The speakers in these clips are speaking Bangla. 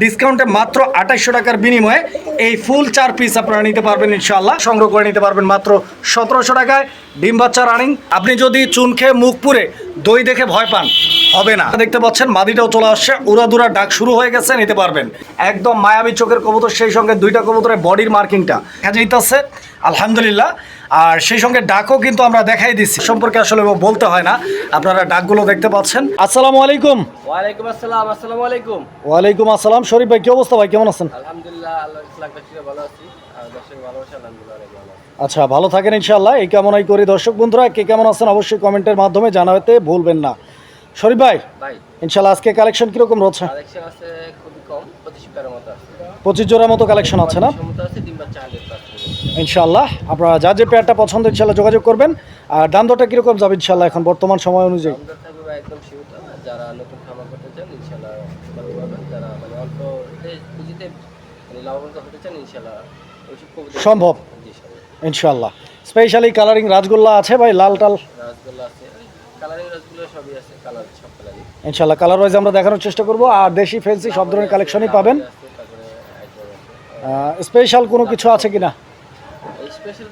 ডিসকাউন্টে মাত্র আঠাইশশো টাকার বিনিময়ে এই ফুল চার পিস আপনারা নিতে পারবেন ইনশাল্লাহ সংগ্রহ করে নিতে পারবেন মাত্র সতেরোশো টাকায়। ডিম বাচ্চা রানিং আপনি যদি চুন খেয়ে মুখ পুরে দই দেখে ভয় পান, হবে না। দেখতে পাচ্ছেন, মাদিটাও চলে আসছে। উড়াদুরা ডাক শুরু হয়ে গেছে, নিতে পারবেন। একদম মায়াবী চোখের কবুতর, সেই সঙ্গে দুইটা কবুতরের বডির মার্কিংটা দেখা যাইতেছে, আলহামদুলিল্লাহ আর সেই সঙ্গে ডাকও কিন্তু আমরা দেখাই দিচ্ছি। সম্পর্কে আসলে বলতে হয় না। আপনারা ডাকগুলো দেখতে পাচ্ছেন। আসসালামু আলাইকুম। ওয়ালাইকুম আসসালাম আসসালামু আলাইকুম। ওয়ালাইকুম আসসালাম। শরীফ ভাই কি অবস্থা ভাই? কেমন আছেন? আলহামদুলিল্লাহ আল্লাহ ভালো আছি। আচ্ছা ভালো থাকেন ইনশাল্লাহ এই কামনাই করি দর্শক বন্ধুরা। কে কেমন আছেন অবশ্যই কমেন্টের মাধ্যমে জানাতে ভুলবেন না। শরীফ ভাই ইনশাল্লাহ আজকে কালেকশন কীরকম রয়েছে? পঁচিশ জোড়ার মতো কালেকশন আছে না? ইনশাল্লাহ আপনারা যা যে পেয়ারটা পছন্দ ইনশাল্লাহ যোগাযোগ করবেন। আর দাম দরটা কীরকম যাবে ইনশাল্লাহ এখন বর্তমান সময় অনুযায়ী? দামদার থাকবে ভাই একদম সীমিত যারা নতুন খামার করতে চান ইনশাল্লাহ যারা মানে অল্প পুঁজিতে মানে লাভবান হতে চান ইনশাল্লাহ সম্ভব। ইনশাল্লাহ স্পেশালি কালারিং রাজগোল্লা আছে ভাই লাল টাল? আছে। ইনশাল্লাহ কালার ওয়াইজ আমরা দেখানোর চেষ্টা করব। আর দেশি ফেন্সি সব ধরনের কালেকশনই পাবেন। স্পেশাল কোনো কিছু আছে কিনা? স্পেশাল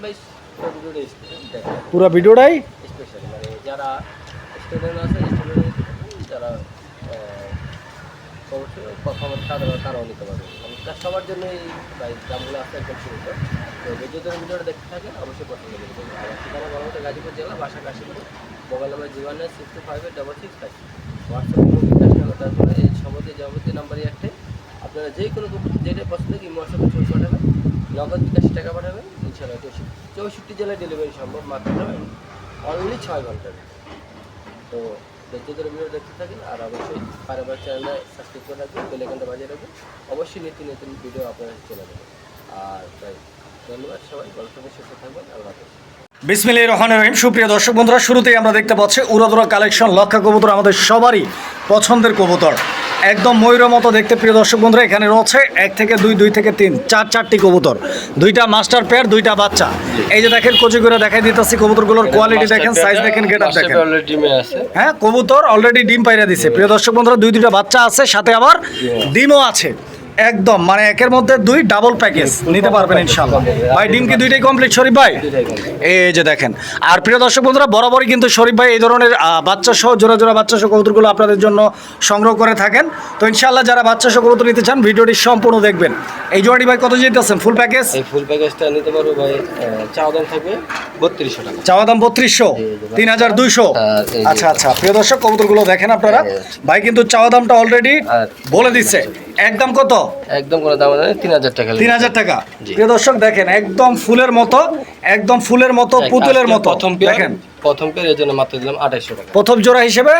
দেখেন পুরো ভিডিওটাই স্পেশাল মানে যারা স্টুডেন্ট আছে স্টুডেন্ট যারা তারাও নিতে পারবে। মানে তার সবার জন্য এই দামগুলো একদম তো বিদ্যুতের ভিডিওটা দেখতে থাকেন অবশ্যই পছন্দ আর ঠিকানা গাজীপুর জেলা বাসা Kashipur. Mobile number zero nine six two five eight double six five. WhatsApp কোনো বিকাশ নাম্বার তারপরে এই সম্বন্ধে যাবতীয় নাম্বারই একটাই আপনারা যে কোনো যেটা পছন্দ কি হোয়াটসঅ্যাপে ছবি পাঠাবেন। নগদ বিকাশি টাকা পাঠাবেন। চৌষট্টি জেলায় ডেলিভারি সম্ভব মাত্র অনলি ছয় ঘণ্টার। তো ধৈর্য ভিডিও দেখতে থাকেন, আর অবশ্যই পারিবার চ্যানেলে সাবস্ক্রাইব করে রাখবেন বেলেকানটা বাজিয়ে রাখবেন। অবশ্যই নিত্য নতুন ভিডিও আপনার চলে যাবে। আর তাই, ধন্যবাদ সবাই থাকবেন সুস্থ থাকবেন আল্লাহ বিসমিল্লাহ রহমান রহিম। সুপ্রিয় দর্শক বন্ধুরা, শুরুতেই আমরা দেখতে পাচ্ছি উড়াদুরা কালেকশন লক্ষা কবুতর, আমাদের সবারই পছন্দের কবুতর। একদম ময়ূরের মতো দেখতে প্রিয় দর্শক বন্ধুরা এখানে রয়েছে এক থেকে দুই দুই থেকে তিন চার চারটি কবুতর। দুইটা মাস্টার পেয়ার দুইটা বাচ্চা। এই যে দেখেন কচি করে দেখাই দিতেছি কবুতরগুলোর কোয়ালিটি দেখেন সাইজ দেখেন গেট আপ দেখেন। আছে। হ্যাঁ কবুতর অলরেডি ডিম পাইরা দিছে। প্রিয় দর্শক বন্ধুরা দুই দুইটা বাচ্চা আছে সাথে আবার ডিমও আছে। একদম মানে একের মধ্যে দুই ডাবল প্যাকেজ নিতে পারবেন ইনশাল্লাহ ভাই ডিম কি দুইটাই কমপ্লিট শরীফ ভাই? এই যে দেখেন আর প্রিয় দর্শক বন্ধুরা বরাবরই কিন্তু শরীফ ভাই এই ধরনের বাচ্চা সহ জোড়া জোড়া বাচ্চা সহ কবুতরগুলো আপনাদের জন্য সংগ্রহ করে থাকেন। তো ইনশাল্লাহ যারা বাচ্চা সহ কবুতর নিতে চান ভিডিওটি সম্পূর্ণ দেখবেন। এই জোড়াটি ভাই কত যেতেছেন ফুল প্যাকেজ এই ফুল প্যাকেজটা নিতে পারব ভাই চাওয়া দাম থাকবে বত্রিশশো টাকা। চাওয়া দাম বত্রিশশো? তিন হাজার দুইশো? আচ্ছা আচ্ছা। প্রিয় দর্শক কবুতরগুলো দেখেন আপনারা। ভাই কিন্তু চাওয়া দামটা অলরেডি বলে দিচ্ছে একদম কত? একদম কোনো দাম নেই তিন হাজার টাকা তিন হাজার টাকা? প্রিয় দর্শক দেখেন একদম ফুলের মতো একদম ফুলের মতো পুতুলের মতো। প্রথম দেখেন। প্রথম পেয়ার এর জন্য মাত্র দিলাম আঠাইশশো টাকা। প্রথম জোড়া হিসেবে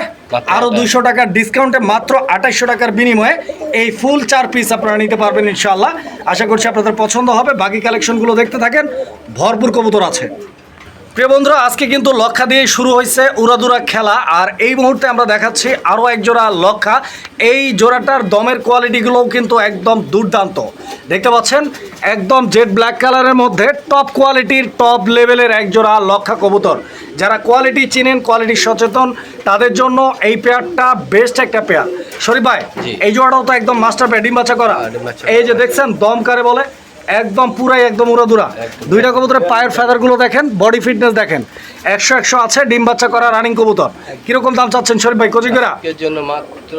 আরও। দুইশো টাকার ডিসকাউন্টে মাত্র আঠাইশশো টাকার বিনিময়ে এই ফুল চার পিস আপনারা নিতে পারবেন ইনশাআল্লাহ। আশা করছি আপনাদের পছন্দ হবে। বাকি কালেকশনগুলো দেখতে থাকেন। ভরপুর কবুতর আছে। প্রিয় বন্ধুরা আজকে কিন্তু লক্ষা দিয়ে শুরু হয়েছে উড়াদুরা খেলা আর এই মুহূর্তে আমরা দেখাচ্ছি আরও এক জোড়া লক্ষা। এই জোড়াটার দমের কোয়ালিটিগুলোও কিন্তু একদম দুর্দান্ত। দেখতে পাচ্ছেন একদম জেড ব্ল্যাক কালারের মধ্যে টপ কোয়ালিটির টপ লেভেলের এক জোড়া লক্ষা কবুতর। যারা কোয়ালিটি চিনেন কোয়ালিটি সচেতন তাদের জন্য এই পেয়ারটা বেস্ট একটা পেয়ার। শরীফ ভাই এই জোড়াটাও তো একদম মাস্টার পেয়ার ডিম বাচ্চা করা। হ্যাঁ, এই যে দেখছেন দম কারে বলে? একদম পুরাই একদম উড়াদুরা দুইটা কবুতরের পায়ের ফেদারগুলো দেখেন বডি ফিটনেস দেখেন। একশো একশো আছে ডিম বাচ্চা করা রানিং কবুতর। কীরকম দাম চাচ্ছেন শরীফ ভাই মাত্র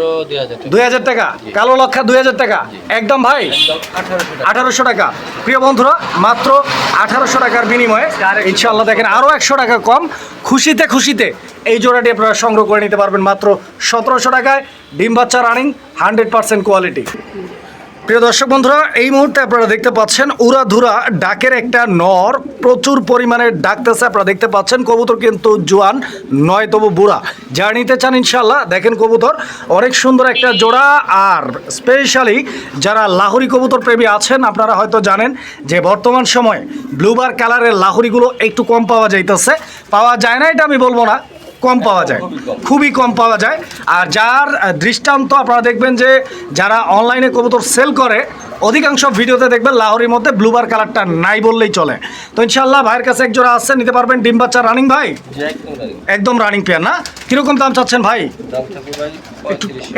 দুই হাজার টাকা। কালো লক্ষা দুই হাজার টাকা? একদম ভাই? আঠারোশো টাকা। আঠারোশো টাকা। প্রিয় বন্ধুরা মাত্র আঠারোশো টাকার বিনিময়ে ইনশাল্লাহ দেখেন আরও একশো টাকা কম। খুশিতে খুশিতে এই জোড়াটি আপনারা সংগ্রহ করে নিতে পারবেন মাত্র সতেরোশো টাকায়। ডিম বাচ্চা রানিং হান্ড্রেড পার্সেন্ট কোয়ালিটি প্রিয় দর্শক বন্ধুরা, এই মুহূর্তে আপনারা দেখতে পাচ্ছেন উড়াধুরা ডাকের একটা নর। প্রচুর পরিমাণে ডাকতেছে, আপনারা দেখতে পাচ্ছেন কবুতর কিন্তু জোয়ান নয় তবু বুড়া। যা নিতে চান ইনশাল্লাহ দেখেন কবুতর, অনেক সুন্দর একটা জোড়া। আর স্পেশালি যারা লাহোরি কবুতর প্রেমী আছেন, আপনারা হয়তো জানেন যে বর্তমান সময়ে ব্লুবার কালারের লাহোরিগুলো একটু কম পাওয়া যাইতেছে। পাওয়া যায় না, এটা আমি বলব না। কম পাওয়া যায়। খুবই কম। পাওয়া যায়। আর যার দৃষ্টান্ত আপনারা দেখবেন যে যারা অনলাইনে কবুতর সেল করে অধিকাংশ ভিডিওতে দেখবেন লাহোরির মধ্যে ব্লুবার কালারটা নাই বললেই চলে। তো ইনশাল্লাহ ভাইয়ের কাছে এক জোড়া আসছে নিতে পারবেন। ডিম বাচ্চা রানিং ভাই? একদম রানিং পেয়ার না? কীরকম দাম চাচ্ছেন ভাই?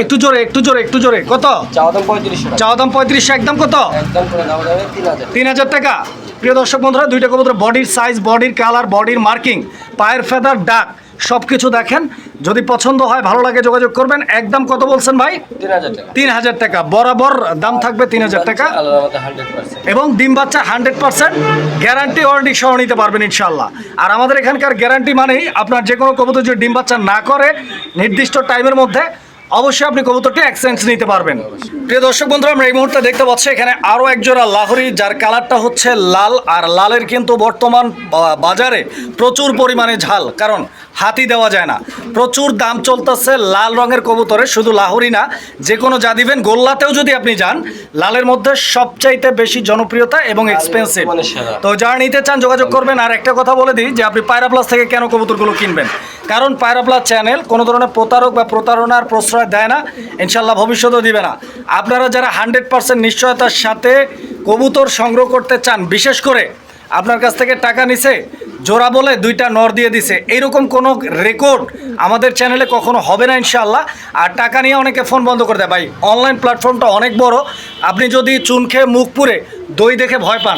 একটু জোরে একটু জোরে একটু জোরে। কত? চাওয়া দাম পঁয়ত্রিশশো চাওয়া দাম পঁয়ত্রিশশো একদম কত? তিন হাজার টাকা? প্রিয় দর্শক বন্ধুরা দুইটা কবুতর বডির সাইজ বডির কালার বডির মার্কিং পায়ের ফেদার ডাক সব কিছু দেখেন। যদি পছন্দ হয় ভালো লাগে যোগাযোগ করবেন। একদম কত বলছেন ভাই? তিন হাজার টাকা। বরাবর দাম থাকবে তিন হাজার টাকা। এবং ডিম বাচ্চা হান্ড্রেড পার্সেন্ট গ্যারান্টি ওয়ারেন্টি সহ নিতে পারবেন ইনশাল্লাহ আর আমাদের এখানকার গ্যারান্টি মানেই আপনার যে কোনো কবুতর যদি ডিম বাচ্চা না করে নির্দিষ্ট টাইমের মধ্যে অবশ্যই আপনি কবুতরটি এক্সচেঞ্জ নিতে পারবেন। প্রিয় দর্শক বন্ধুরা, আমরা এই মুহূর্তে দেখতে পাচ্ছি এখানে আরও একজোড়া লাহরি, যার কালারটা হচ্ছে লাল, আর লালের কিন্তু বর্তমান বাজারে প্রচুর পরিমাণে ঝাল। কারণ হাতি দেওয়া যায় না। প্রচুর দাম চলতেছে লাল রঙের কবুতরে শুধু লাহোরি না যে কোনো যা দিবেন গোল্লাতেও যদি আপনি যান লালের মধ্যে সবচাইতে বেশি জনপ্রিয়তা এবং এক্সপেন্সিভ মানে তো যারা নিতে চান যোগাযোগ করবেন। আর একটা কথা বলে দিই যে আপনি পায়রা প্লাস থেকে কেন কবুতরগুলো কিনবেন? কারণ পায়রা প্লাস চ্যানেল কোনো ধরনের প্রতারক বা প্রতারণার প্রশ্রয় দেয় না ইনশাল্লাহ ভবিষ্যতেও দিবে না। আপনারা যারা হান্ড্রেড পার্সেন্ট নিশ্চয়তার সাথে কবুতর সংগ্রহ করতে চান বিশেষ করে আপনার কাছ থেকে টাকা নিছে জোড়া বলে দুইটা নর দিয়ে দিছে। এইরকম কোনো রেকর্ড আমাদের চ্যানেলে কখনো হবে না ইনশাল্লাহ আর টাকা নিয়ে অনেকে ফোন বন্ধ করে দেয়। ভাই অনলাইন প্ল্যাটফর্মটা অনেক বড়। আপনি যদি চুন খেয়ে মুখ পুরে দই দেখে ভয় পান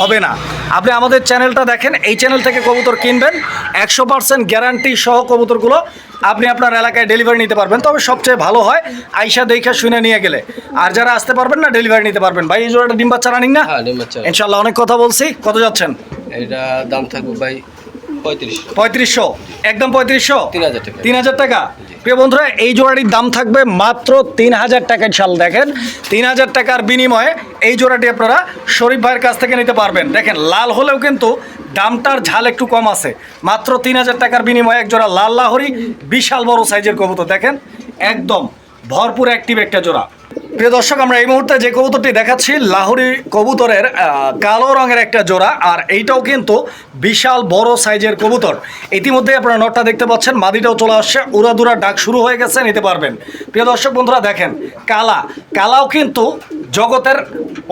হবে না। আপনি আমাদের চ্যানেলটা দেখেন এই চ্যানেল থেকে কবুতর কিনবেন। একশো পার্সেন্ট গ্যারান্টি সহ কবুতরগুলো আপনি আপনার এলাকায় ডেলিভারি নিতে পারবেন। তবে সবচেয়ে ভালো হয় আইসা দেখা শুনে নিয়ে গেলে। আর যারা আসতে পারবেন না ডেলিভারি নিতে পারবেন। ভাই এই জোড়াটা ডিম বাচ্চা রানিং না? হ্যাঁ ইনশাল্লাহ অনেক কথা বলছি। কত যাচ্ছেন? এটা দাম থাকবে ভাই পঁয়ত্রিশ পঁয়ত্রিশশো? একদম পঁয়ত্রিশশো? তিন হাজার টাকা। তিন হাজার টাকা? প্রিয় বন্ধুরা এই জোড়াটির দাম থাকবে মাত্র তিন হাজার টাকা ইনশাল দেখেন তিন হাজার টাকার বিনিময়ে এই জোড়াটি আপনারা শরীফ ভাইয়ের কাছ থেকে নিতে পারবেন। দেখেন লাল হলেও কিন্তু দামটার ঝাল একটু কম আছে। মাত্র তিন হাজার টাকার বিনিময়ে এক জোড়া লাল লাহরি বিশাল বড় সাইজের কবুতর। দেখেন একদম ভরপুর অ্যাক্টিভ একটা জোড়া। প্রিয় দর্শক আমরা এই মুহূর্তে যে কবুতরটি দেখাচ্ছি লাহোরি কবুতরের কালো রঙের একটা জোড়া আর এইটাও কিন্তু বিশাল বড় সাইজের কবুতর। ইতিমধ্যে আপনারা নটটা দেখতে পাচ্ছেন মাদিটাও চলে আসছে উড়াদুরা ডাক শুরু হয়ে গেছে নিতে পারবেন। প্রিয় দর্শক বন্ধুরা দেখেন কালা। কালাও কিন্তু জগতের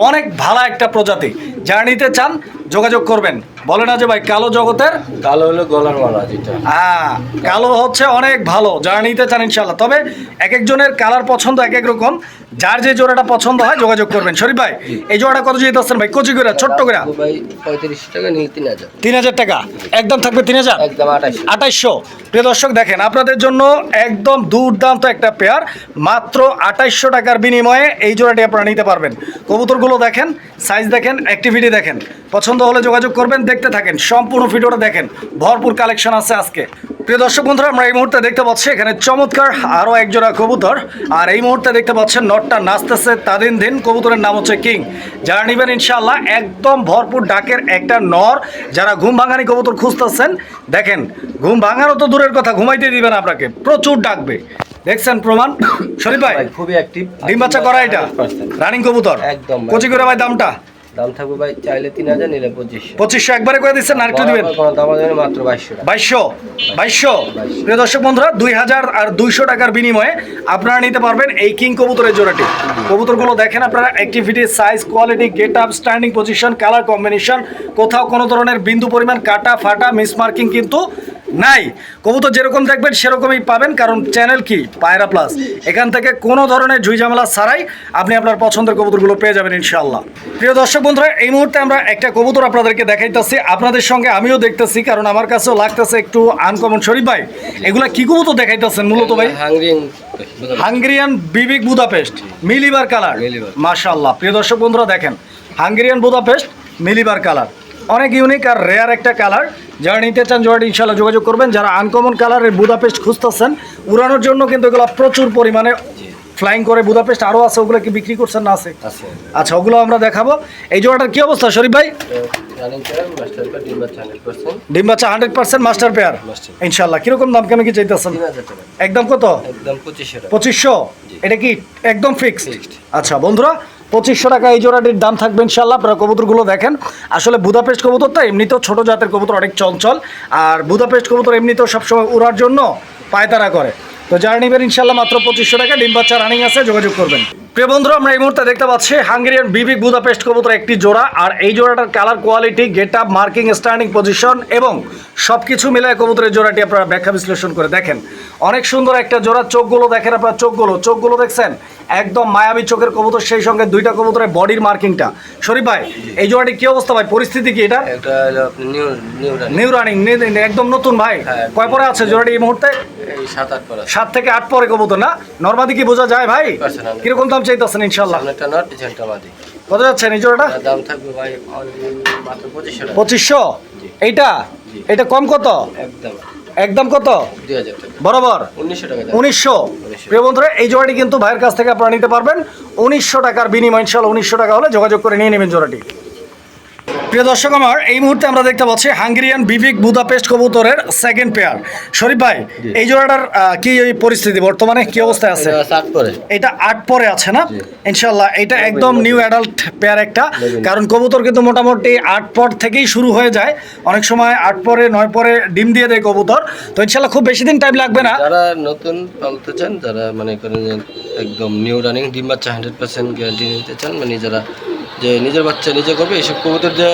অনেক ভালো একটা প্রজাতি। যারা নিতে চান যোগাযোগ করবেন। বলে না যে ভাই কালো জগতের? কালো হলো গলার মালা যেটা। হ্যাঁ কালো হচ্ছে অনেক ভালো। যারা নিতে চান ইনশাল্লাহ তবে এক একজনের কালার পছন্দ এক এক রকম। যার যে জোড়াটা পছন্দ হয় যোগাযোগ করবেন। শরীফ ভাই এই জোড়াটা কত যদি আসছেন ভাই? কচি করে ছোট্ট করে? ভাই পঁয়ত্রিশ টাকা নিয়ে তিন হাজার। তিন হাজার টাকা। একদম থাকবে তিন হাজার? একদম আঠাইশশো। প্রিয় দর্শক দেখেন আপনাদের জন্য একদম দুর্দান্ত একটা পেয়ার মাত্র আঠাইশশো টাকার বিনিময়ে এই জোড়াটি আপনারা নিতে পারবেন। কবুতরগুলো দেখেন সাইজ দেখেন অ্যাক্টিভিটি দেখেন। পছন্দ হলে যোগাযোগ করবেন দেখতে থাকেন সম্পূর্ণ ভিডিওটা দেখেন ভরপুর কালেকশন আছে আজকে। প্রিয় দর্শক বন্ধুরা আমরা এই মুহূর্তে দেখতে পাচ্ছি এখানে চমৎকার আরও একজোড়া কবুতর আর এই মুহূর্তে দেখতে পাচ্ছেন নটটা নাচতেছে তাদিন দিন কবুতরের নাম হচ্ছে কিং। যারা নেবেন ইনশাআল্লাহ একদম ভরপুর ডাকের একটা নর যারা ঘুম ভাঙানি কবুতর খুঁজতেছেন দেখেন ঘুম ভাঙারও তো দূরের কথা ঘুমাইতে দিবেন আপনাকে প্রচুর ডাকবে। দেখছেন প্রমাণ? শরীফ ভাই ভাই খুবই অ্যাক্টিভ ডিম বাচ্চা করা এটা? রানিং কবুতর? একদম কচি করে ভাই দামটা? দাম থাকবে ভাই চাইলে তিন হাজার নিলে পঁচিশ পঁচিশশো একবারে করে দিচ্ছেন আর একটু দিবেন? দাম দেবেন মাত্র বাইশশো বাইশশো বাইশশো। প্রিয় দর্শক বন্ধুরা দুই হাজার আর দুইশো টাকার বিনিময়ে আপনারা নিতে পারবেন এই কিং কবুতরের জোড়াটি। কবুতরগুলো দেখেন আপনারা activity size quality get up standing position colour combination কোথাও কোনো ধরনের বিন্দু পরিমাণ কাটা ফাটা মিসমার্কিং কিন্তু নাই। কবুতর যেরকম দেখবেন সেরকমই পাবেন কারণ চ্যানেল কি? পায়রা প্লাস এখান থেকে কোনো ধরনের ঝুই ঝামেলা ছাড়াই আপনি আপনার পছন্দের কবুতরগুলো পেয়ে যাবেন ইনশাআল্লাহ। প্রিয় দর্শক বন্ধুরা এই মুহূর্তে আমরা একটা কবুতর আপনাদেরকে দেখাইতেছি। আপনাদের সঙ্গে আমিও দেখতেছি কারণ আমার কাছেও লাগতেছে একটু আনকমন শরীফ ভাই। এগুলা কি কবুতর দেখাইতেছেন মূলত ভাই? Hungarian বিবিক Budapest mealy bar colour. Mealy bar. মাশাআল্লাহ। প্রিয় দর্শক বন্ধুরা দেখেন Hungarian Budapest mealy bar colour. অনেক ইউনিক আর রেয়ার একটা কালার যারা নিতে চান জোয়াটি ইনশাল্লাহ যোগাযোগ করবেন। যারা আনকমন কালারের বুদাপেস্ট খুঁজতেছেন উড়ানোর জন্য কিন্তু এগুলো প্রচুর পরিমাণে ফ্লাইং করে বুদাপেস্ট আরও আছে ওগুলো কি বিক্রি করছেন না আছে? আচ্ছা ওগুলো আমরা দেখাবো। এই জোড়াটার কি অবস্থা শরীফ ভাই? ডিম বাচ্চা hundred percent master pair Master। ইনশাল্লাহ কীরকম দাম কেন কি চাইতেছেন? একদম কত? একদম পঁচিশশো পঁচিশশো? এটা কি একদম ফিক্সড আচ্ছা বন্ধুরা পঁচিশশো টাকা এই জোড়াটির দাম থাকবে ইনশাল্লাহ আপনারা কবুতরগুলো দেখেন। আসলে বুদাপেস্ট কবুতরটা এমনিতেও ছোটো জাতের কবুতর, অনেক চঞ্চল। আর বুদাপেস্ট কবুতর এমনিতেও সবসময় উড়ার জন্য পায়তারা করে। তো যারা নেবেন ইনশাল্লাহ মাত্র পঁচিশশো টাকা। ডিম বাচ্চা রানিং আছে, যোগাযোগ করবেন। প্রিয় বন্ধুরা আমরা এই মুহূর্তে দেখতে পাচ্ছি হাঙ্গেরিয়ান বিবিক বুদাপেস্ট কবুতর একটি জোড়া আর এই জোড়াটার colour quality get up marking standing position এবং সব কিছু মিলে কবুতরের জোড়াটি আপনারা ব্যাখ্যা বিশ্লেষণ করে দেখেন। অনেক সুন্দর একটা জোড়া চোখগুলো দেখেন আপনারা চোখগুলো। চোখগুলো দেখছেন? একদম মায়াবী চোখের কবুতর সেই সঙ্গে দুইটা কবুতরের বডির মার্কিংটা শরীফ ভাই এই জোড়াটি কি অবস্থা ভাই? পরিস্থিতি কি এটা? নিউ রানিং একদম নতুন ভাই। হ্যাঁ। কয় পরে আছে জোড়াটি এই মুহূর্তে? সাত থেকে আট পরে কবুতর না? নর্মাদি কি বোঝা যায় ভাই? কীরকম দাম চাইতেছেন ইনশাল্লাহ এটা নট ডিজাইনটা মাদি কত যাচ্ছেন এই জোড়াটা? দাম থাকবে ভাই মাত্র পঁচিশশো টাকা। পঁচিশশো? এইটা? এটা কম কত? একদম। একদম কত? দুই হাজার টাকা। বরাবর? উনিশশো টাকা দাম। উনিশশো? প্রিয় বন্ধুরা এই জোড়াটি কিন্তু ভাইয়ের কাছ থেকে আপনারা নিতে পারবেন। উনিশশো টাকার বিনিময় ইনশাল্লাহ উনিশশো টাকা হলে যোগাযোগ করে নিয়ে নেবেন জোড়াটি। প্রিয় দর্শক আমার এই মুহূর্তে আমরা দেখতে পাচ্ছি হাঙ্গেরিয়ান বিবিক বুদাপেস্ট কবুতরের সেকেন্ড পেয়ার শরীফ ভাই এই জোড়াটার কি এই পরিস্থিতি বর্তমানে? কি অবস্থায় আছে? এটা আট পরে। আছে না। ইনশাল্লাহ এটা একদম নিউ অ্যাডাল্ট পেয়ার একটা। কারণ কবুতর কিন্তু মোটামুটি আট পর থেকেই শুরু হয়ে যায়। অনেক সময় আট পরে নয় পরে ডিম দিয়ে দেয় কবুতর। তো ইনশাল্লাহ খুব বেশি দিন টাইম লাগবে না। যারা নতুন পালতে চান যারা মানে করেন একদম নিউ রানিং ডিম বাচ্চা হান্ড্রেড পার্সেন্ট গ্যারান্টি নিতে চান মানে যারা যে নিজের বাচ্চা নিজে করবে এইসব কবুতর যে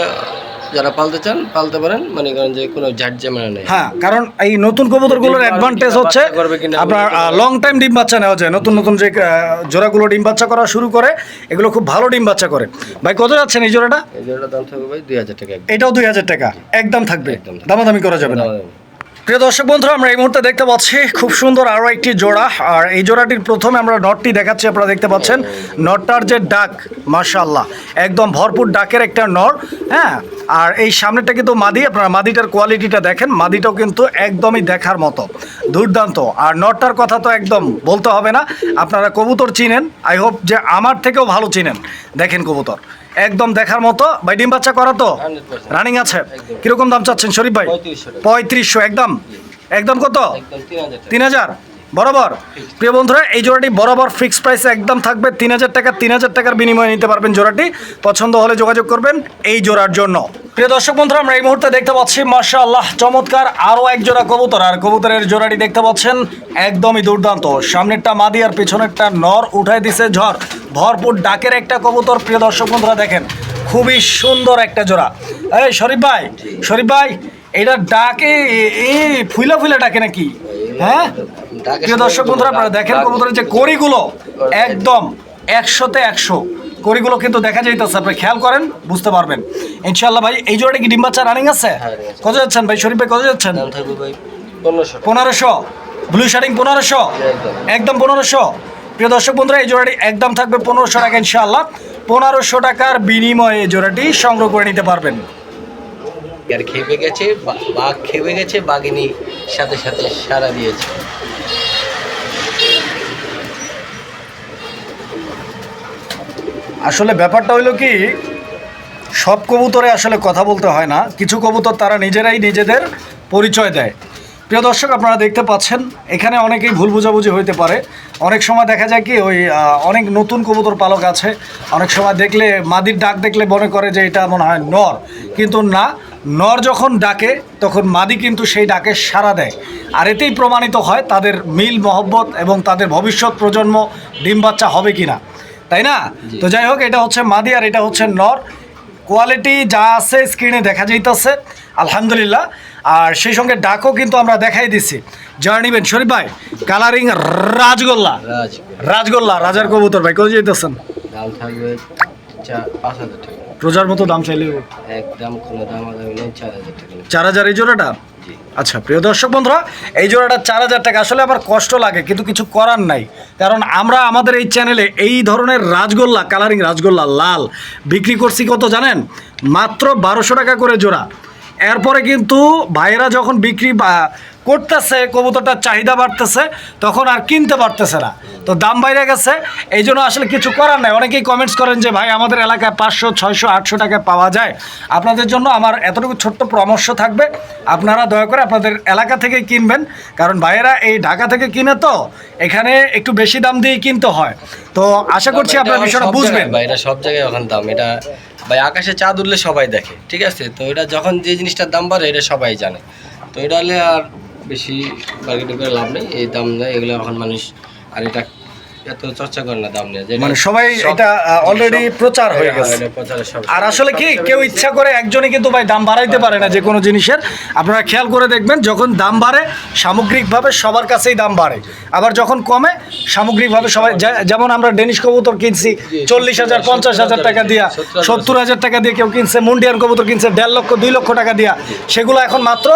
যারা পালতে চান পালতে পারেন। মানে করেন যে কোনো ঝাট জামানা নেই। হ্যাঁ কারণ এই নতুন কবুতরগুলোর অ্যাডভান্টেজ হচ্ছে আপনার লং টাইম ডিম বাচ্চা নেওয়া যায়। নতুন নতুন যে জোড়াগুলো ডিম বাচ্চা করা শুরু করে এগুলো খুব ভালো ডিম বাচ্চা করে। ভাই কত যাচ্ছেন এই জোড়াটা? এই জোড়াটা দাম থাকবে ভাই দুই হাজার টাকা। এটাও দুই হাজার টাকা। একদম থাকবে। একদম থাকবে। দামাদামি করা যাবে না। প্রিয় দর্শক বন্ধুরা, আমরা এই মুহূর্তে দেখতে পাচ্ছি খুব সুন্দর আরও একটি জোড়া। আর এই জোড়াটির প্রথমে আমরা নটটি দেখাচ্ছি, আপনারা দেখতে পাচ্ছেন। নটটার যে ডাক মাশাল্লাহ একদম ভরপুর ডাকের একটা নর হ্যাঁ? আর এই সামনেটা কিন্তু মাদি, আপনারা মাদিটার কোয়ালিটিটা দেখেন, মাদিটাও কিন্তু একদমই দেখার মতো, দুর্দান্ত। আর নটটার কথা তো একদম বলতে হবে না, আপনারা কবুতর চিনেন, আই হোপ যে আমার থেকেও ভালো চিনেন। দেখেন কবুতর। একদম দেখার মতো। ভাই ডিম বাচ্চা করা তো? রানিং আছে। কীরকম দাম চাচ্ছেন শরীফ ভাই? পঁয়ত্রিশশো। একদম? একদম কত? তিন হাজার? বরাবর। প্রিয় বন্ধুরা, এই জোড়াটি বরাবর ফিক্সড প্রাইস একদম থাকবে। তিন হাজার টাকা, তিন হাজার টাকার বিনিময়ে নিতে পারবেন জোড়াটি। পছন্দ হলে যোগাযোগ করবেন এই জোড়ার জন্য। প্রিয় দর্শক বন্ধুরা, আমরা এই মুহূর্তে দেখতে পাচ্ছি মার্শা আল্লাহ চমৎকার আরও এক জোড়া কবুতর। আর কবুতরের জোড়াটি দেখতে পাচ্ছেন, একদমই দুর্দান্ত। সামনেরটা মাদি আর পেছনেরটা নর উঠাই দিছে ঝড়। ভরপুর ডাকের একটা কবুতর, প্রিয় দর্শক বন্ধুরা দেখেন, খুবই সুন্দর একটা জোড়া। এই শরীফ ভাই শরীফ ভাই এটা ডাকে এ- এই ফুইলা ফুইলা ডাকে নাকি? হ্যাঁ? প্রিয় দর্শক বন্ধুরা আপনারা দেখেন কবুতরের যে কড়িগুলো একদম একশোতে একশো। কড়িগুলো কিন্তু দেখা যাইতেছে আপনি খেয়াল করেন বুঝতে পারবেন। ইনশাল্লাহ ভাই এই জোড়াটা কি ডিম বাচ্চা রানিং আছে? হ্যাঁ, কত যাচ্ছেন ভাই? শরীফ ভাই কত যাচ্ছেন? ভাই পনেরোশো। ব্লু শার্টিং পনেরোশো? একদম। একদম পনেরোশো। প্রিয় দর্শক বন্ধুরা এই জোড়াটি একদম থাকবে পনেরোশো টাকা ইনশাল্লাহ পনেরোশো টাকার বিনিময়ে এই জোড়াটি সংগ্রহ করে নিতে পারবেন। আর খেপে গেছে? বাঘ খেপে গেছে, বাঘিনী সাথে সাথে সারা দিয়েছে। আসলে ব্যাপারটা হইল কি, সব কবুতরে আসলে কথা বলতে হয় না। কিছু কবুতর তারা নিজেরাই নিজেদের পরিচয় দেয়। প্রিয় দর্শক, আপনারা দেখতে পাচ্ছেন, এখানে অনেকেই ভুল বোঝাবুঝি হইতে পারে। অনেক সময় দেখা যায় কি, ওই অনেক নতুন কবুতর পালক আছে। অনেক সময় দেখলে, মাদির ডাক দেখলে মনে করে যে এটা মনে হয় নর। কিন্তু না নর যখন ডাকে তখন মাদি কিন্তু সেই ডাকে সাড়া দেয়। আর এতেই প্রমাণিত হয় তাদের মিল মহব্বত এবং তাদের ভবিষ্যৎ প্রজন্ম ডিম বাচ্চা হবে কিনা। তাই না? তো যাই হোক এটা হচ্ছে মাদি আর এটা হচ্ছে নর। কোয়ালিটি যা আছে স্ক্রিনে দেখা যাইতেছে আলহামদুলিল্লাহ। আর সেই সঙ্গে ডাকও কিন্তু আমরা দেখাই দিছি। যারা নিবেন শরীফ ভাই কালারিং রাজগোল্লা। রাজগোল্লা। রাজার কবুতর ভাই কোথায় যাইতেছেন? দাম থাকবে রোজার মতো দাম চাইলে একদম কোনো দাম চার হাজার টাকা। চার হাজার এই জোড়াটা? আচ্ছা প্রিয় দর্শক বন্ধুরা এই জোড়াটা চার হাজার টাকা। আসলে আমার কষ্ট লাগে কিন্তু কিছু করার নাই। কারণ আমরা আমাদের এই চ্যানেলে এই ধরনের রাজগোল্লা কালারিং রাজগোল্লা লাল বিক্রি করছি কত জানেন? মাত্র বারোশো টাকা করে জোড়া। এরপরে কিন্তু ভাইয়েরা যখন বিক্রি বা করতেছে কবুতরটার চাহিদা বাড়তেছে তখন আর কিনতে পারতেছে না। তো দাম বাইরে গেছে এই জন্য আসলে কিছু করার নাই। অনেকেই কমেন্টস করেন যে ভাই আমাদের এলাকায় পাঁচশো ছয়শো আটশো টাকায় পাওয়া যায়। আপনাদের জন্য আমার এতটুকু ছোট্ট পরামর্শ থাকবে। আপনারা দয়া করে আপনাদের এলাকা থেকে কিনবেন। কারণ ভাইয়েরা এই ঢাকা থেকে কিনে তো এখানে একটু বেশি দাম দিয়ে কিনতে হয়। তো আশা করছি আপনারা বিষয়টা বুঝবেন। ভাই, এটা সব জায়গায় এখন দাম। এটা ভাই আকাশে চাঁদ উঠলে সবাই দেখে ঠিক আছে? তো এটা যখন যে জিনিসটার দাম বাড়ে এটা সবাই জানে। তো এটা হলে আর বেশি বার্গেটিং করে লাভ নেই। এই দাম নেই এগুলো এখন মানুষ আর এটা এত চর্চা করে না দাম নিয়ে। মানে সবাই এটা অলরেডি প্রচার হয়ে হ্যাঁ, গেছে। আর আসলে কি কেউ ইচ্ছা করে একজনই কিন্তু ভাই দাম বাড়াইতে পারে না যে কোনো জিনিসের। আপনারা খেয়াল করে দেখবেন যখন দাম বাড়ে সামগ্রিকভাবে সবার কাছেই দাম বাড়ে। আবার যখন কমে সামগ্রিকভাবে সবাই যেমন আমরা ডেনিশ কবুতর কিনছি চল্লিশ হাজার পঞ্চাশ হাজার টাকা দিয়া সত্তর হাজার টাকা দিয়ে কেউ কিনছে মুন্ডিয়ান কবুতর কিনছে দেড় লক্ষ দুই লক্ষ টাকা দিয়া। সেগুলো এখন মাত্র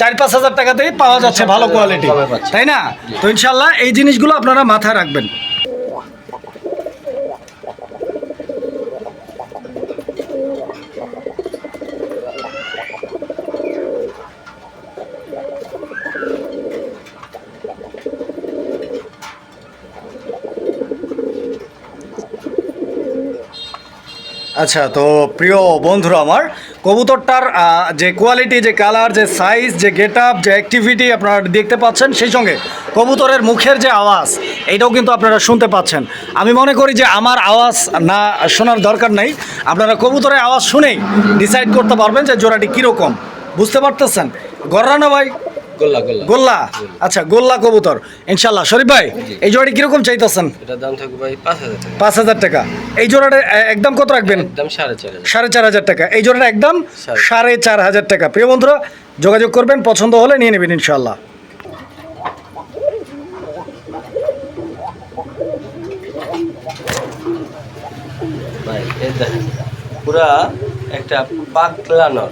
চার পাঁচ হাজার টাকাতেই পাওয়া যাচ্ছে ভালো কোয়ালিটি তাই না? তো ইনশাল্লাহ এই জিনিসগুলো আপনারা মাথায় রাখবেন। আচ্ছা তো প্রিয় বন্ধুরা আমার কবুতরটার যে কোয়ালিটি যে কালার যে সাইজ যে গেট আপ যে অ্যাক্টিভিটি আপনারা দেখতে পাচ্ছেন, সেই সঙ্গে কবুতরের মুখের যে আওয়াজ, এটাও কিন্তু আপনারা শুনতে পাচ্ছেন। আমি মনে করি যে আমার আওয়াজ না শোনার দরকার নেই। আপনারা কবুতরের আওয়াজ শুনেই ডিসাইড করতে পারবেন যে জোড়াটি কীরকম। বুঝতে পারতেছেন? গররানা ভাই গোল্লা আচ্ছা গোল্লা কবুতর। ইনশাল্লাহ। শরীফ ভাই এই জোড়াটি কীরকম চাইতেছেন? পাঁচ হাজার টাকা। এই জোড়াটা একদম কত রাখবেন? সাড়ে চার হাজার। টাকা। এই জোড়াটা একদম সাড়ে- চার হাজার টাকা। প্রিয় বন্ধুরা যোগাযোগ করবেন পছন্দ হলে নিয়ে নেবেন ইনশাল্লাহ। পুরা একটা পাগলা নর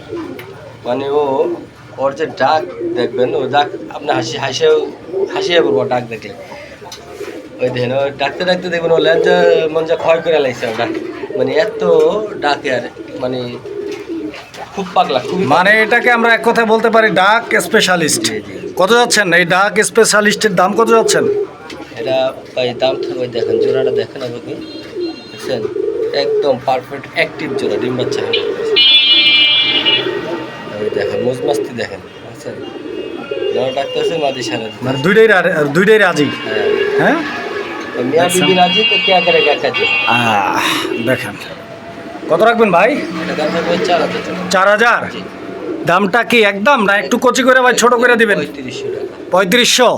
মানে ও ওর যে ডাক দেখবেন ও ডাক আপনি হাসি হাসিও হাসিয়ে পড়ব ডাক দেখলে। ওই দেখেন ওই ডাকতে ডাকতে দেখবেন ও ল্যাঞ্চা মন যা ক্ষয় করে লাগছে ডাক। মানে এত ডাকে আর মানে খুব পাগলা খুব মানে এটাকে আমরা এক কথায় বলতে পারি ডাক স্পেশালিস্ট। কত যাচ্ছেন? এই ডাক স্পেশালিস্টের দাম কত যাচ্ছেন? এটা ভাই দাম থাকবে ওই দেখেন জোড়াটা দেখেন আমাকে দেখছেন? একদম পারফেক্ট অ্যাক্টিভ জোড়া ডিম বাচ্চা। ওই দেখেন মুজমাস্তি দেখেন। নর ডাকতেছে মাদি সারা মানে দুইটাই দুইটাই রাজি? হ্যাঁ। হ্যাঁ? মিয়া বিবি রাজি তো কে করে কাকা আহ, দেখেন। কত রাখবেন ভাই? চার হাজার দামটা কি একদম? না একটু কচি করে ভাই ছোট করে দিবেন? পঁয়ত্রিশশো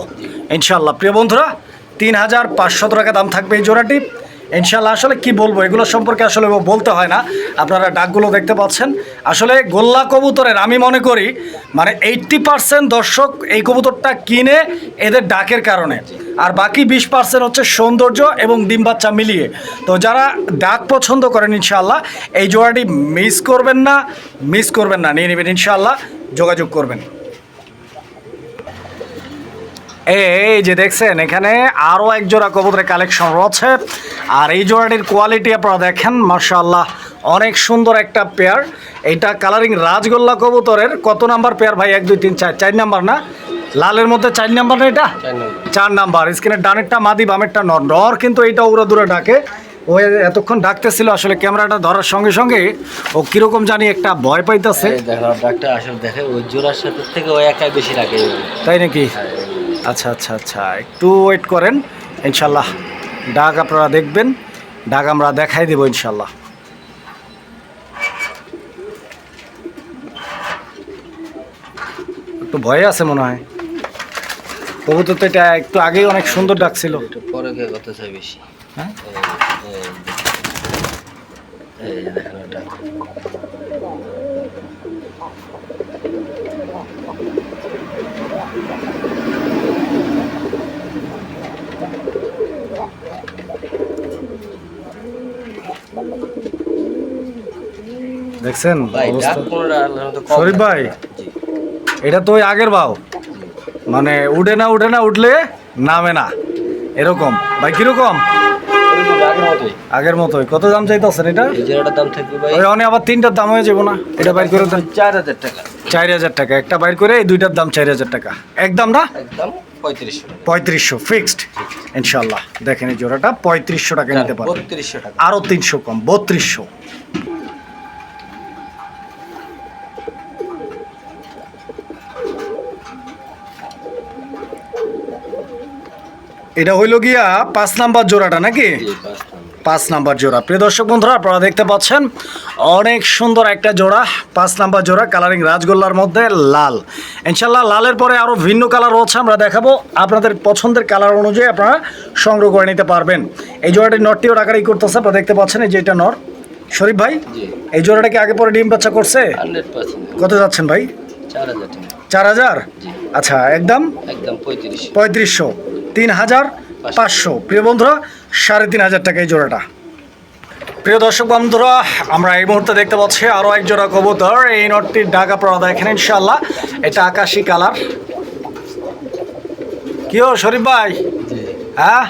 ইনশাল্লাহ। প্রিয় বন্ধুরা তিন হাজার পাঁচশো টাকা দাম থাকবে এই জোড়াটি। ইনশাল্লাহ আসলে কি বলব? এগুলো সম্পর্কে আসলে বলতে হয় না। আপনারা ডাকগুলো দেখতে পাচ্ছেন। আসলে গোল্লা কবুতরের, আমি মনে করি মানে এইট্টি পার্সেন্ট দর্শক এই কবুতরটা কিনে এদের ডাকের কারণে। আর বাকি বিশ পার্সেন্ট হচ্ছে সৌন্দর্য এবং ডিম বাচ্চা মিলিয়ে। তো যারা ডাক পছন্দ করেন ইনশাল্লাহ এই জোড়াটি মিস করবেন না, মিস করবেন না। নিয়ে নেবেন ইনশাল্লাহ যোগাযোগ করবেন। এই যে দেখছেন এখানে আরও এক জোড়া কবুতরের কালেকশন রয়েছে। আর এই জোড়াটির কোয়ালিটি আপনারা দেখেন মার্শাল্লাহ অনেক সুন্দর একটা পেয়ার এইটা কালারিং রাজগোল্লা কবুতরের কত নাম্বার পেয়ার ভাই? এক দুই তিন চার চার নাম্বার না? লালের মধ্যে চার নাম্বার না এটা? চার নাম্বার। স্ক্রিনের ডানেরটা মাদি বামেরটা নর। নর কিন্তু এইটা উড়ো দূরে ডাকে। ও এতক্ষণ ডাকতেছিল আসলে ক্যামেরাটা ধরার সঙ্গে সঙ্গে ও কীরকম জানি একটা ভয় পাইতেছে। ডাকটা আসলে দেখে ওই জোড়ার সাথে থেকে ওই একাই বেশি তাই নাকি? আচ্ছা আচ্ছা আচ্ছা একটু ওয়েট করেন ইনশাল্লাহ ডাক আপনারা দেখবেন ডাক আমরা দেখাই দেবো ইনশাল্লাহ একটু ভয়ে আছে মনে হয় কবুতর তো এটা একটু আগেই অনেক সুন্দর ডাকছিল পরে গিয়ে কথা চাই বেশি হ্যাঁ এই- দেখেন দেখছেন শরীফ ভাই এটা তো ওই আগের বাও মানে উঠে না উঠে না উঠলে নামে না। এরকম। ভাই কীরকম? আগের মতোই। কত দাম চাইতেছেন এটা? দাম থাকবে ভাই। অনেক আবার তিনটার দাম হয়ে যাব না। এটা বাইর করে চার হাজার টাকা। চার হাজার টাকা। একটা বাইর করে এই দুইটার দাম চার হাজার টাকা। একদম না? একদম পঁয়ত্রিশশো। পঁয়ত্রিশশো ফিক্সড ইনশাল্লাহ। দেখেন এই জোড়াটা পঁয়ত্রিশশো টাকা নিতে পারবেন। আরও তিনশো কম বত্রিশশো। এটা হইল গিয়া পাঁচ নাম্বার জোড়াটা নাকি? পাঁচ নাম্বার। জোড়া। প্রিয় দর্শক বন্ধুরা আপনারা দেখতে পাচ্ছেন অনেক সুন্দর একটা জোড়া পাঁচ নাম্বার জোড়া কালারিং রাজগোল্লার মধ্যে লাল। ইনশাল্লাহ লালের পরে আরও ভিন্ন কালার রয়েছে আমরা দেখাবো। আপনাদের পছন্দের কালার অনুযায়ী আপনারা সংগ্রহ করে নিতে পারবেন। এই জোড়াটি নটটিও টাকারই করতেছে আপনারা দেখতে পাচ্ছেন এই যে এটা নর শরীফ ভাই এই জোড়াটা কি আগে পরে ডিম বাচ্চা করছে? কত যাচ্ছেন ভাই? চার হাজার চার হাজার? আচ্ছা একদম? একদম পঁয়ত্রিশ। পঁয়ত্রিশশো। তিন হাজার পাঁচশো। প্রিয় বন্ধুরা সাড়ে তিন হাজার টাকা এই জোড়াটা। প্রিয় দর্শক বন্ধুরা আমরা এই মুহূর্তে দেখতে পাচ্ছি আরও এক জোড়া কবুতর। এই নটটির ডাকা পড়া দেখেন ইনশাল্লাহ এটা আকাশি কালার। কি ও শরীফ ভাই? হ্যাঁ?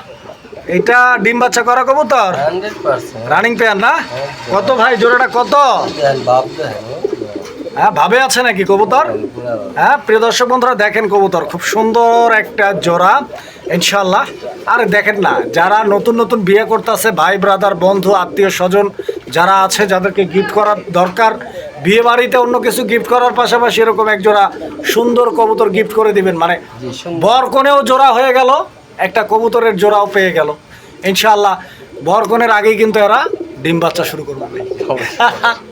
এটা ডিম বাচ্চা করা কবুতর? রানিং পেয়ার না? কত ভাই? জোড়াটা কত? হ্যাঁ ভাবে আছে নাকি কবুতর? হ্যাঁ প্রিয় দর্শক বন্ধুরা দেখেন কবুতর। খুব সুন্দর একটা জোড়া ইনশাল্লাহ আর দেখেন না যারা নতুন নতুন বিয়ে করতেছে ভাই ব্রাদার বন্ধু আত্মীয় স্বজন যারা আছে যাদেরকে গিফট করার দরকার বিয়ে বাড়িতে অন্য কিছু গিফট করার পাশাপাশি এরকম এক জোড়া সুন্দর কবুতর গিফট করে দিবেন। মানে জি সুন্দর বর কনেও জোড়া হয়ে গেল একটা কবুতরের জোড়াও পেয়ে গেল। ইনশাল্লাহ বর কনের আগেই কিন্তু এরা ডিম বাচ্চা শুরু করবে।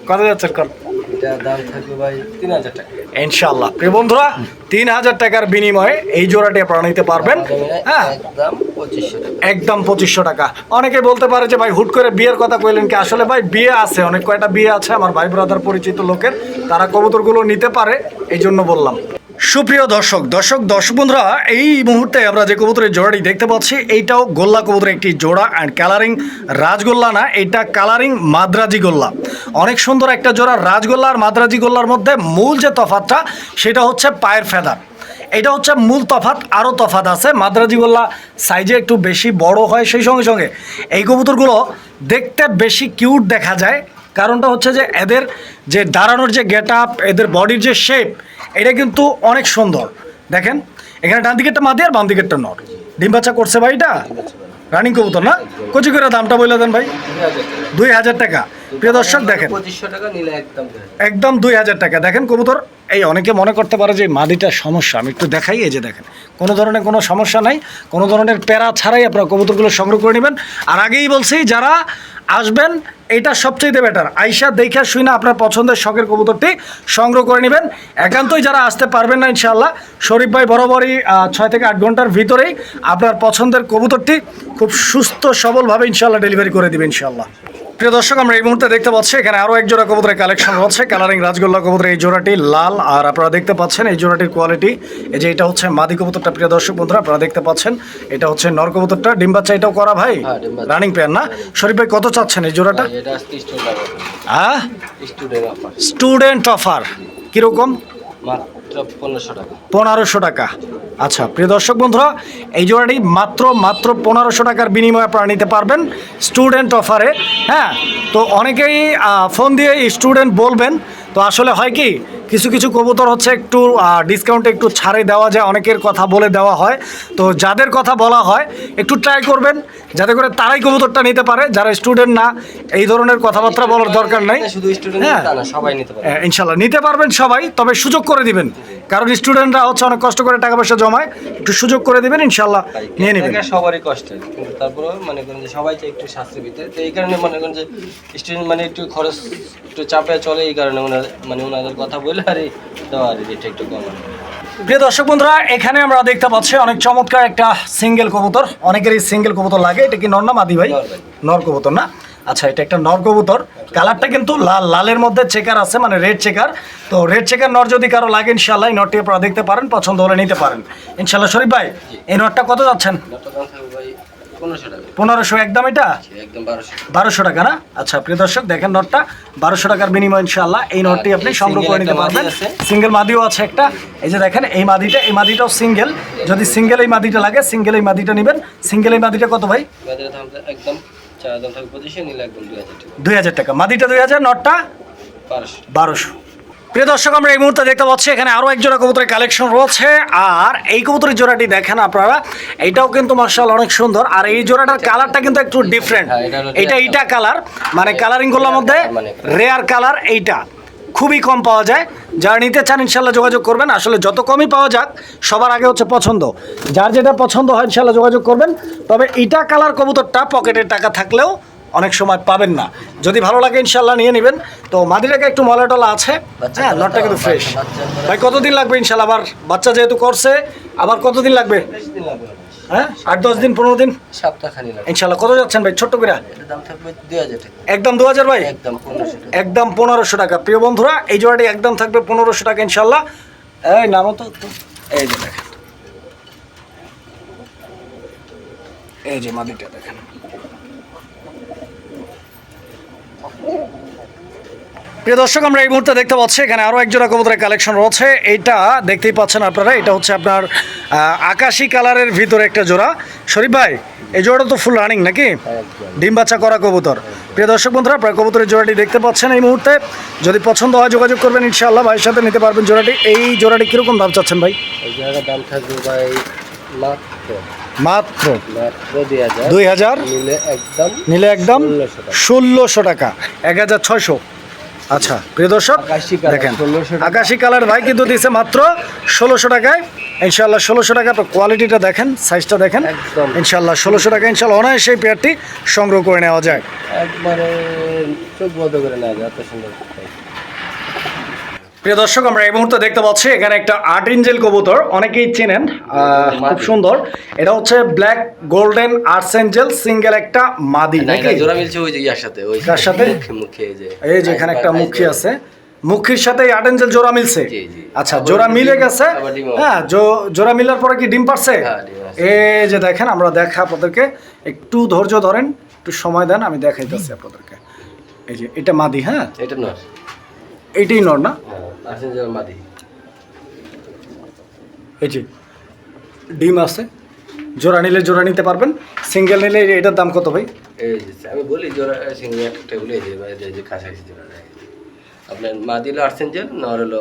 কত যাচ্ছেন কল এটা দাম থাকবে ভাই তিন হাজার টাকা। ইনশাল্লাহ প্রিয় বন্ধুরা তিন হাজার টাকার বিনিময়ে এই জোড়াটি আপনারা নিতে পারবেন। হ্যাঁ? একদম পঁচিশশো টাকা। একদম পঁচিশশো টাকা। অনেকে বলতে পারে যে ভাই হুট করে বিয়ের কথা কইলেন কি? আসলে ভাই বিয়ে আছে অনেক কয়টা বিয়ে আছে আমার ভাই ব্রাদার পরিচিত লোকের তারা কবুতরগুলো নিতে পারে এই জন্য বললাম। সুপ্রিয় দর্শক দর্শক দর্শক বন্ধুরা, এই মুহূর্তে আমরা যে কবুতরের জোড়াটি দেখতে পাচ্ছি, এইটাও গোল্লা কবুতরের একটি জোড়া অ্যান্ড কালারিং রাজগোল্লা না এটা কালারিং মাদ্রাজি গোল্লা। অনেক সুন্দর একটা জোড়া রাজগোল্লা আর মাদ্রাজি গোল্লার মধ্যে মূল যে তফাতটা, সেটা হচ্ছে পায়ের ফেদার। এটা হচ্ছে মূল তফাত, আরও তফাত আছে মাদ্রাজিগোল্লা সাইজে একটু বেশি বড় হয় সেই সঙ্গে সঙ্গে। এই কবুতরগুলো দেখতে বেশি কিউট দেখা যায়, কারণটা হচ্ছে যে এদের যে দাঁড়ানোর যে গেট আপ এদের বডির যে শেপ এটা কিন্তু অনেক সুন্দর। দেখেন এখানে ডান দিকেরটা মাদি আর বাম দিকেরটা নট ডিম বাচ্চা করছে ভাই এটা? রানিং কবুতর না? কচি করে দামটা বলে দেন ভাই। দুই হাজার টাকা। প্রিয় দর্শক দেখেন। একদম দুই হাজার। টাকা। দেখেন কবুতর এই অনেকে মনে করতে পারে যে মাদিটার সমস্যা। আমি একটু দেখাই এই যে দেখেন। কোনো ধরনের কোনো সমস্যা নাই। কোনো ধরনের প্যারা ছাড়াই আপনারা কবুতরগুলো সংগ্রহ করে নেবেন। আর আগেই বলছি যারা আসবেন এটা সবচেয়ে বেটার আইসা দেখা শুই না আপনার পছন্দের শখের কবুতরটি সংগ্রহ করে নেবেন। একান্তই যারা আসতে পারবেন না ইনশাল্লাহ শরীফ ভাই বরাবরই ছয় থেকে আট ঘণ্টার ভিতরেই আপনার পছন্দের কবুতরটি খুব সুস্থ সবলভাবে ইনশাল্লাহ ডেলিভারি করে দেবে ইনশাআল্লাহ। প্রিয় দর্শক আমরা এই মুহূর্তে দেখতে পাচ্ছি এখানে আরও এক জোড়া কবুতরের কালেকশন রয়েছে কালারিং রাজগোল্লা কবুতরের এই জোড়াটি লাল। আর আপনারা দেখতে পাচ্ছেন এই জোড়াটির কোয়ালিটি এই যে এটা হচ্ছে মাদি কবুতরটা প্রিয় দর্শক বন্ধুরা আপনারা দেখতে পাচ্ছেন এটা হচ্ছে নর কবুতরটা। ডিম বাচ্চা এটাও করা ভাই? হ্যাঁ। রানিং পেয়ার না? শরীফ ভাই কত চাচ্ছেন এই জোড়াটা? হ্যাঁ? স্টুডেন্ট অফার কীরকম? পনেরোশো টাকা। আচ্ছা প্রিয় দর্শক বন্ধুরা, এই জোড়াটি মাত্র মাত্র পনেরোশো টাকার বিনিময়ে আপনারা নিতে পারবেন স্টুডেন্ট অফারে হ্যাঁ? তো অনেকেই ফোন দিয়ে স্টুডেন্ট বলবেন। তো আসলে হয় কি, কিছু কিছু কবুতর হচ্ছে একটু ডিসকাউন্টে একটু ছাড়ে দেওয়া যায়, অনেকের কথা বলে দেওয়া হয়। তো যাদের কথা বলা হয়, একটু ট্রাই করবেন। যাতে করে তারাই কবুতরটা নিতে পারে। যারা স্টুডেন্ট না এই ধরনের কথাবার্তা বলার দরকার নাই। শুধু স্টুডেন্ট হ্যাঁ। না সবাই নিতে পারে। হ্যাঁ, ইনশাল্লাহ নিতে পারবেন সবাই তবে সুযোগ করে দিবেন। কারণ স্টুডেন্টরা হচ্ছে অনেক কষ্ট করে টাকা পয়সা জমায়। একটু সুযোগ করে দিবেন ইনশাল্লাহ নিয়ে নেবেন। সবারই কিন্তু তারপরে মনে করেন যে সবাই চাই একটু শাস্তি দিতে তো এই কারণে মনে করেন যে স্টুডেন্ট মানে একটু খরচ একটু চাপে চলে এই কারণে মানে ওনাদের কথা বলে আর এই দেওয়া আর এটা একটু কম। প্রিয় দর্শক বন্ধুরা এখানে আমরা দেখতে পাচ্ছি অনেক চমৎকার একটা সিঙ্গেল কবুতর। অনেকেরই সিঙ্গেল কবুতর লাগে। এটা কি নর না মাদি ভাই? নর। কবুতর না? আচ্ছা এটা একটা নর কবুতর। কালারটা কিন্তু লাল লালের মধ্যে চেকার আছে মানে রেড চেকার তো রেড চেকার নর যদি কারও লাগে ইনশাল্লাহ এই নটটি আপনারা দেখতে পারেন পছন্দ হলে নিতে পারেন। ইনশাল্লাহ শরীফ ভাই এই নটটা কত যাচ্ছেন? পনেরোশো একদম এটা? বারোশো টাকা। না? আচ্ছা প্রিয় দর্শক দেখেন নোটটা। বারোশো টাকার বিনিময় ইনশাল্লাহ এই নোটটি আপনি সংগ্রহ করে নিতে পারবেন। সিঙ্গেল মাদিও আছে একটা। এই যে দেখেন এই মাদিটা এই মাদিটাও সিঙ্গেল যদি সিঙ্গেল এই মাদিটা লাগে সিঙ্গেল এই মাদিটা নেবেন। সিঙ্গেল এই মাদিটা কত ভাই? একদম দুই হাজার টাকা। মাদিটা দুই হাজার নটটা? বারোশো। প্রিয় দর্শক আমরা এই মুহূর্তে দেখতে পাচ্ছি এখানে আরও এক জোড়া কবুতরের কালেকশন রয়েছে। আর এই কবুতরের জোড়াটি দেখেন আপনারা এইটাও কিন্তু মার্শাল অনেক সুন্দর। আর এই জোড়াটার কালারটা কিন্তু একটু ডিফারেন্ট হ্যাঁ, এটা এইটা কালার মানে কালারিংগুলোর মধ্যে মানে রেয়ার কালার এইটা। খুবই কম পাওয়া যায়। যারা নিতে চান ইনশাল্লাহ যোগাযোগ করবেন। আসলে যত কমই পাওয়া যাক সবার আগে হচ্ছে পছন্দ। যার যেটা পছন্দ হয় ইনশাল্লাহ যোগাযোগ করবেন। তবে এইটা কালার কবুতরটা পকেটের টাকা থাকলেও অনেক সময় পাবেন না। যদি ভালো লাগে ইনশাল্লাহ নিয়ে নেবেন। তো মাদিটাকে একটু মলা টলা আছে হ্যাঁ নটটা কিন্তু ফ্রেশ ভাই কতদিন লাগবে ইনশাল্লাহ আবার বাচ্চা যেহেতু করছে আবার কতদিন লাগবে? হ্যাঁ আট দশ দিন পনেরো দিন? ইনশাল্লাহ কত যাচ্ছেন ভাই? ছোট্ট করে একদম দু হাজার ভাই? একদম পনেরোশো টাকা। প্রিয় বন্ধুরা এই জোড়াটি একদম থাকবে পনেরোশো টাকা ইনশাল্লাহ এই নামও তো- এই যে দেখেন। এই যে মাদিটা দেখেন। প্রিয় দর্শক, আমরা এই মুহূর্তে দেখতে পাচ্ছি, এখানে আরও এক জোড়া কবুতরের কালেকশন রয়েছে। এইটা দেখতেই পাচ্ছেন আপনারা, এটা হচ্ছে আপনার আকাশি কালারের ভিতরে একটা জোড়া। শরীফ ভাই, এই জোড়াটা তো ফুল রানিং নাকি? ডিম বাচ্চা করা কবুতর। প্রিয় দর্শক বন্ধুরা, আপনারা কবুতরের জোড়াটি দেখতে পাচ্ছেন এই মুহূর্তে। যদি পছন্দ হয়, যোগাযোগ করবেন ইনশাআল্লাহ, ভাইয়ের সাথে নিতে পারবেন জোড়াটি। এই জোড়াটি কীরকম দাম চাচ্ছেন ভাই? দাম থাকবে ভাই মাত্র মাত্র দুই হাজার নিলে একদম নিলে একদম ষোলোশো টাকা। এক হাজার ছয়শো। আচ্ছা প্রিয় দর্শক দেখেন আকাশি কালার ভাই কিন্তু দিয়েছে মাত্র ষোলোশো টাকায়। ইনশাল্লাহ ষোলোশো টাকা কোয়ালিটিটা দেখেন সাইজটা দেখেন। ইনশাল্লাহ ষোলোশো টাকা ইনশাল্লাহ অনায়াসে এই পেয়ারটি সংগ্রহ করে নেওয়া যায়। একবারে চোখ বন্ধ করে নেওয়া যায় এত সুন্দর। প্রিয় দর্শক আমরা এই মুহূর্তে দেখতে পাচ্ছি এখানে একটা আর্ট ইঞ্জেল কবুতর। অনেকেই চেনেন খুব সুন্দর। এটা হচ্ছে black golden arts angel single একটা মাদি নাকি? জোড়া মিলছে ওই যে ইয়ার সাথে ওই কার সাথে? মুখে যে এই যে এখানে একটা মুখী আছে। মুখির সাথে আর্ট এঞ্জেল জোড়া মিলছে। আচ্ছা জোড়া মিলে গেছে? হ্যাঁ জোড়া মিলার পরে কি ডিম পারছে? হ্যাঁ। এই যে দেখেন আমরা দেখা আপনাদেরকে। একটু ধৈর্য ধরেন একটু সময় দেন আমি দেখাইতেছি আপনাদেরকে। এই যে এটা মাদি হ্যাঁ? এটা নয়। এইটাই নর না? মাদি এই যে ডিম আছে জোড়া নিলে জোড়া নিতে পারবেন সিঙ্গেল নিলে এটার দাম কত ভাই? আমি বলি জোড়া সিঙ্গেল একটা টেবিল যে যে কাছাকাছি জোড়া আপনার মাদি হলো আর্সেঞ্জেল নর হলো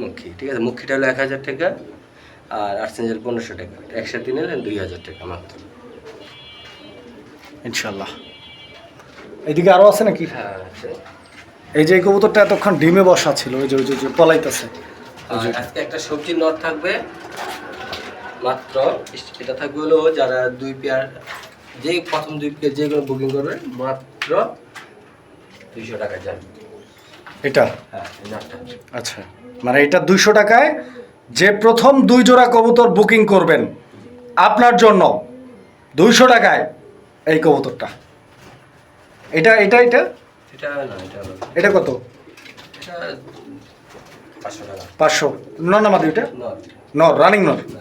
মুখী ঠিক আছে? মুখীটা হলো এক হাজার টাকা আর আর্সেঞ্জেল পনেরোশো টাকা। একসাথে নিলেন দুই হাজার টাকা মাত্র। ইনশাল্লাহ এদিকে আরও আছে নাকি? হ্যাঁ আছে। এই যে কবুতরটা এতক্ষণ ডিমে বসা ছিল ওই যে ওই যে- পলাইতেছে। আজকে একটা সবজি নট থাকবে। মাত্র এটা থাকবে হলো যারা দুই পেয়ার যে প্রথম দুই পেয়ার যেগুলো বুকিং করবে মাত্র দুইশো টাকা যাবে। এটা? হ্যাঁ আচ্ছা। মানে এটা দুইশো টাকায় যে প্রথম দুই জোড়া কবুতর বুকিং করবেন আপনার জন্য দুইশো টাকায় এই কবুতরটা। এটা এটা এটা? এটা না এটা হলো এটা কত? এটা পাঁচশো টাকা। পাঁচশো। নর না মাদি ওটা নট নর রানিং নর। না,